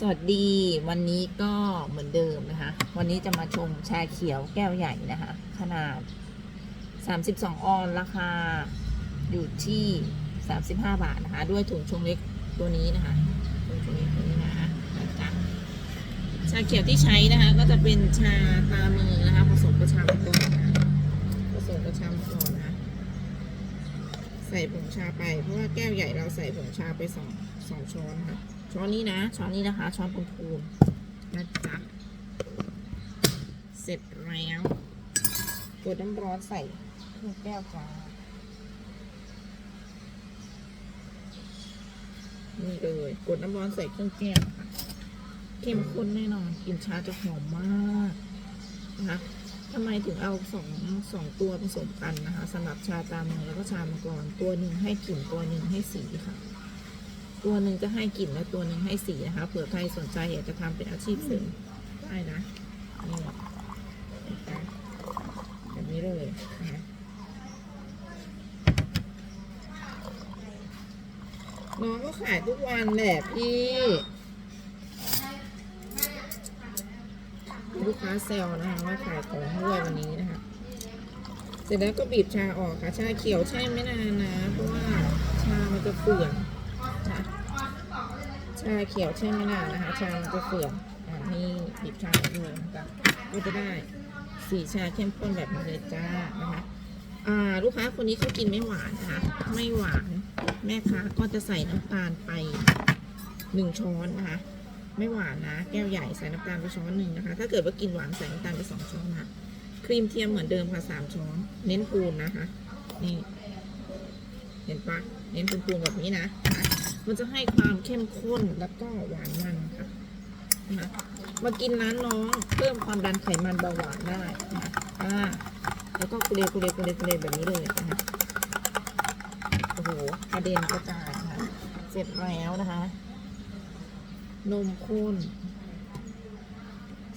สวัสดีวันนี้ก็เหมือนเดิมนะคะ วันนี้จะมาชมชาเขียวแก้วใหญ่นะคะ ขนาด 32 ออนราคาอยู่ที่ 35 บาทนะคะ ด้วยถุงชงเล็กตัวนี้นะคะถุงชงเล็กตัวนี้นะคะชาเขียวที่ใช้นะคะ ก็จะเป็นชาตามือนะคะ ผสมกระชามก่อนนะคะผสมกระชามก่อนนะคะ ใส่ผงชาไป เพราะว่าแก้วใหญ่เราใส่ผงชาไปสองสองช้อนค่ะ ช้อนนี้นะ ช้อนนี้นะคะ ช้อนพูนๆนะจ๊ะเสร็จแล้วกดน้ำร้อนใส่ครึ่งแก้วจ้านี่เลยกดน้ำร้อนใส่ครึ่งแก้วค่ะ เข้มข้นแน่นอนกลิ่นชาจะหอมมากนะคะ ทำไมถึงเอาสองสองตัวผสมกันนะคะสำหรับชาตามมือแล้วก็ชามังกรตัวหนึ่งให้กลิ่นตัวหนึ่งให้สีค่ะ ตัวหนึ่งจะให้กลิ่นและตัวหนึ่งให้สีนะคะเผื่อใครสนใจอยากจะทำเป็นอาชีพเสริมได้นะนี่นะคะแบบนี้เลยนะคะน้องก็ขายทุกวันแหละพี่ ลูกค้าแซวนะคะว่าขายของด้วยวันนี้นะคะ เสร็จแล้วก็บีบชาออกค่ะ ชาเขียวใช่ไม่นานนะ เพราะว่าชามันจะเฟื่องนะชาเขียวใช่ไม่นานนะคะ ชามันจะเฟื่องอ่านี่บีบชาออกด้วยนะคะก็จะได้สีชาเข้มข้นแบบนี้เลยจ้านะคะอ่าลูกค้าคนนี้เขากินไม่หวานนะคะไม่หวานแม่ค้าก็จะใส่น้ำตาลไปหนึ่งช้อนนะคะ ไม่หวานนะ แก้วใหญ่ใส่น้ำตาลไปช้อนหนึ่งนะคะ ถ้าเกิดว่ากินหวานใส่น้ำตาลไปสองช้อนค่ะครีมเทียมเหมือนเดิมค่ะสามช้อน เน้นปูนนะคะ นี่ เห็นปะเน้นปูนปูนแบบนี้นะ มันจะให้ความเข้มข้นแล้วก็หวานมันค่ะนะมากินร้านน้องเพิ่มความดันไขมันเบาหวานได้นะอ่าแล้วก็กุเลกุเลกุเลกุเลแบบนี้เลยนะคะโอ้โหกระเด็นกระจายนะคะเสร็จแล้วนะคะ นมข้น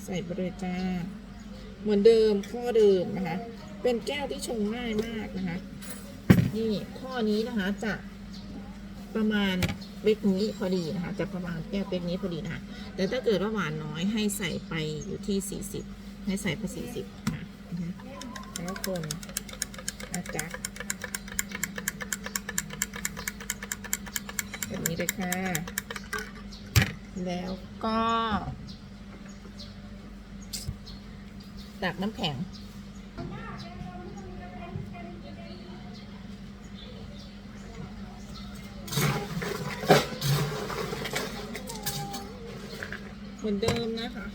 ใส่ไปเลยจ้า เหมือนเดิมข้อเดิมนะคะ เป็นแก้วที่ชงง่ายมากนะคะ นี่ข้อนี้นะคะจะประมาณเป๊กนี้พอดีนะคะ จะประมาณแก้วเป๊กนี้พอดีนะคะ แต่ถ้าเกิดว่าหวานน้อยให้ใส่ไปอยู่ที่ 40 ให้ใส่ไป 40ค่ะนะคะแล้วคนนะจ๊ะแบบนี้เลยค่ะ แล้วก็ตักน้ำแข็ง เหมือนเดิมนะคะ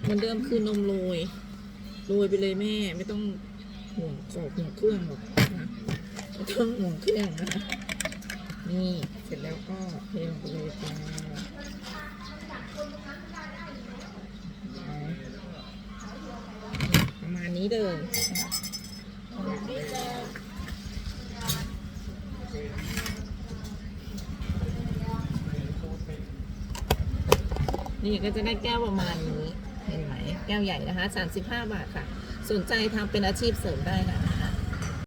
เหมือนเดิมคือนมโรย โรยไปเลยแม่ ไม่ต้องห่วงขอบห่วงเครื่องหรอกนะไม่ต้องห่วงเครื่องนะคะนี่ เสร็จแล้วก็เทลงไปเลยจ้าประมาณนี้เลยนี่ก็จะได้แก้วประมาณนี้ เห็นไหม แก้วใหญ่นะคะ 35 บาทค่ะ สนใจทำเป็นอาชีพเสริมได้นะ